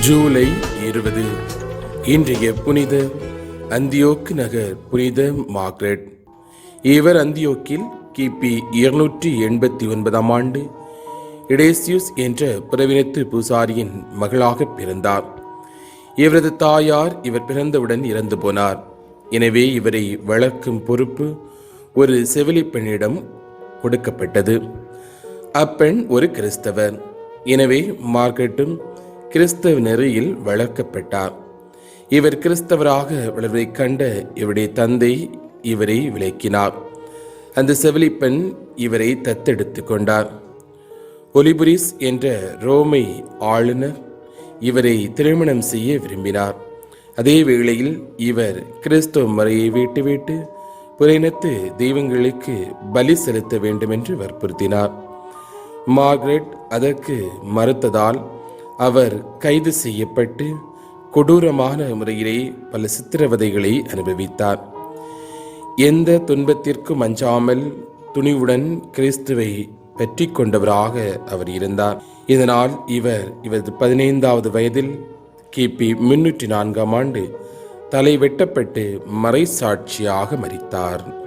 ஜூலை இருபது. இன்றைய புனித அந்தியோக்கு நகர் புனித மார்க்ரெட். இவர் அந்தியோக்கில் கிபி இருநூற்றி எண்பத்தி ஒன்பதாம் ஆண்டு இடேசியூஸ் என்ற புறவினத்து பூசாரியின் மகளாக பிறந்தார். இவரது தாயார் இவர் பிறந்தவுடன் இறந்து போனார். எனவே இவரை வளர்க்கும் பொறுப்பு ஒரு செவிலிப் பெண்ணிடம் கொடுக்கப்பட்டது. அப்பெண் ஒரு கிறிஸ்தவர். எனவே மார்க்கெட்டும் கிறிஸ்தவ நெறியில் வளர்க்கப்பட்டார். இவர் கிறிஸ்தவராக வளர்வதைக் கண்ட இவருடைய தந்தை இவரை விளக்கினார். அந்த செவிலிப்பெண் இவரை தத்தெடுத்து கொண்டார். ஒலிபுரிஸ் என்ற ரோமை ஆளுநர் இவரை திருமணம் செய்ய விரும்பினார். அதே வேளையில் இவர் கிறிஸ்தவ முறையை விட்டுவிட்டு புறையினத்து தெய்வங்களுக்கு பலி செலுத்த வேண்டும் என்று வற்புறுத்தினார். மார்க்ரெட் அதற்கு மறுத்ததால் அவர் கைது செய்யப்பட்டு கொடூரமான முறையிலே பல சித்திரவதைகளை அனுபவித்தார். எந்த துன்பத்திற்கும் அஞ்சாமல் துணிவுடன் கிறிஸ்துவை பற்றி கொண்டவராக அவர் இருந்தார். இதனால் இவர் இவரது பதினைந்தாவது வயதில் கிபி முன்னூற்றி நான்காம் ஆண்டு தலை வெட்டப்பட்டு மறைசாட்சியாக மறித்தார்.